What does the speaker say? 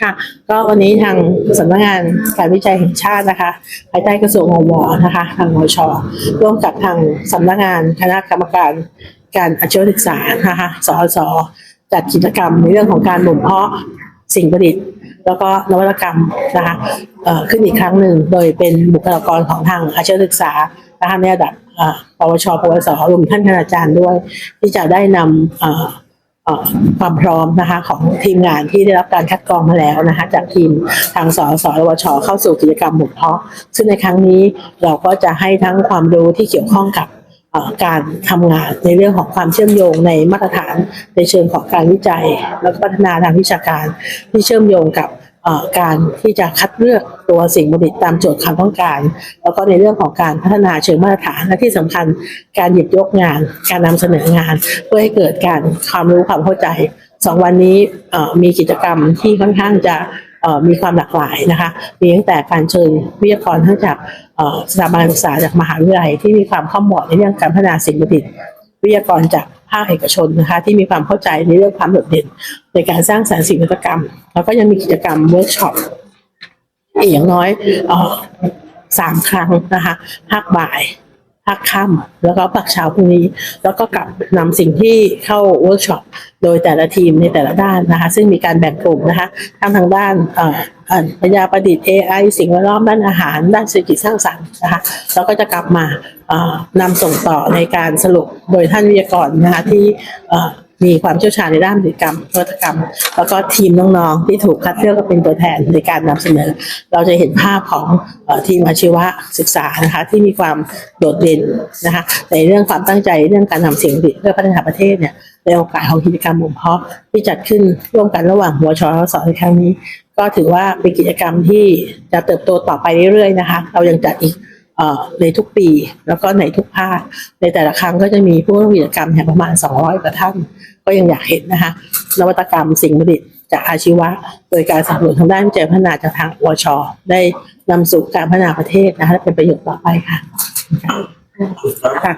ค่ะ ก็วันนี้ทางสำนักงานการวิจัยแห่งชาตินะคะ ภายใต้กระทรวงอวนะคะ ทางวชร่วมกับทางสำนักงานคณะกรรมการการอาชีวศึกษานะคะสอสจัดกิจกรรมในเรื่องของการบ่มเพาะสิ่งประดิษฐ์ แล้วก็นวัตกรรมนะคะขึ้นอีกครั้งหนึ่งโดยเป็นบุคลากรของทางอาชีวศึกษานะคะในระดับปวช ปวสรวมท่านคณาจารย์ด้วย ที่จะได้นำ ความพร้อมนะคะของทีมงานที่ได้รับการคัดกรองมาแล้วนะคะจากทีมทางสสรวชเข้าสู่กิจกรรมหมุกเพาะซึ่งในครั้งนี้เราก็จะให้ทั้งความรู้ที่เกี่ยวข้องกับการทำงานในเรื่องของความเชื่อมโยงในมาตรฐานในเชิงของการวิจัย และพัฒนาทางวิชาการที่เชื่อมโยงกับ การที่จะคัดเลือกตัวสิ่งประดิษฐ์ตามโจทย์ความต้องการ แล้วก็ในเรื่องของการพัฒนาเชิงมาตรฐานและที่สำคัญการหยิบยกงาน การนำเสนองาน เพื่อให้เกิดการความรู้ความเข้าใจสองวันนี้มีกิจกรรมที่ค่อนข้างจะมีความหลากหลายนะคะมีตั้งแต่การเชิญวิทยากรทั้งจากสถาบันศึกษาจากมหาวิทยาลัยที่มีความข้อมเหมาะในเรื่องการพัฒนาสิ่งประดิษฐ์ วิทยากรจากภาคเอกชนนะคะที่มีความเข้าใจในเรื่องความโดดเด่นในการสร้างสรรค์สิ่งนวัตกรรม แล้วก็ยังมีกิจกรรมเวิร์กช็อปอีกอย่างน้อยออสามครั้งนะคะภาคบ่าย ภาคค่ำแล้วก็ภาคเช้าพรุ่งนี้ แล้วก็กลับนำสิ่งที่เข้าเวิร์กช็อปโดยแต่ละทีมในแต่ละด้านนะคะ ซึ่งมีการแบ่งกลุ่มนะคะทั้งทางด้านอ่อเอ่อปัญญาประดิษฐ์ AI สิ่งแวดล้อมด้านอาหาร ด้านเศรษฐกิจสร้างสรรค์นะคะแล้วก็จะกลับมานำส่งต่อในการสรุปโดยท่านวิทยากรนะคะที่ มีความเชี่ยวชาญในด้านกิจกรรมนวัตกรรม แล้วก็ทีมน้องๆที่ถูกคัดเลือกมาเป็นตัวแทนในการนำเสนอ เราจะเห็นภาพของทีมอาชีวศึกษานะคะที่มีความโดดเด่นนะคะในเรื่องความตั้งใจเรื่องการทำสิ่งประดิษฐ์เพื่อพัฒนาประเทศเนี่ยในโอกาสของกิจกรรมบ่มเพาะที่จัดขึ้นร่วมกันระหว่างหัวชอและสในครั้งนี้ ก็ถือว่าเป็นกิจกรรมที่จะเติบโตต่อไปเรื่อยๆนะคะ เรายังจัดอีก ในทุกปีแล้วก็ในทุกภาค ในแต่ละครั้งก็จะมีผู้ร่วมกิจกรรมเนี่ยประมาณ 200กว่าท่าน ก็ยังอยากเห็นนะคะ นวัตกรรมสิ่งประดิษฐ์จากอาชีวะ โดยการสนับสนุนทางด้านวิจัยพัฒนาจากทางวช ได้นำสู่การพัฒนาประเทศนะคะและเป็นประโยชน์ต่อไปค่ะค่ะ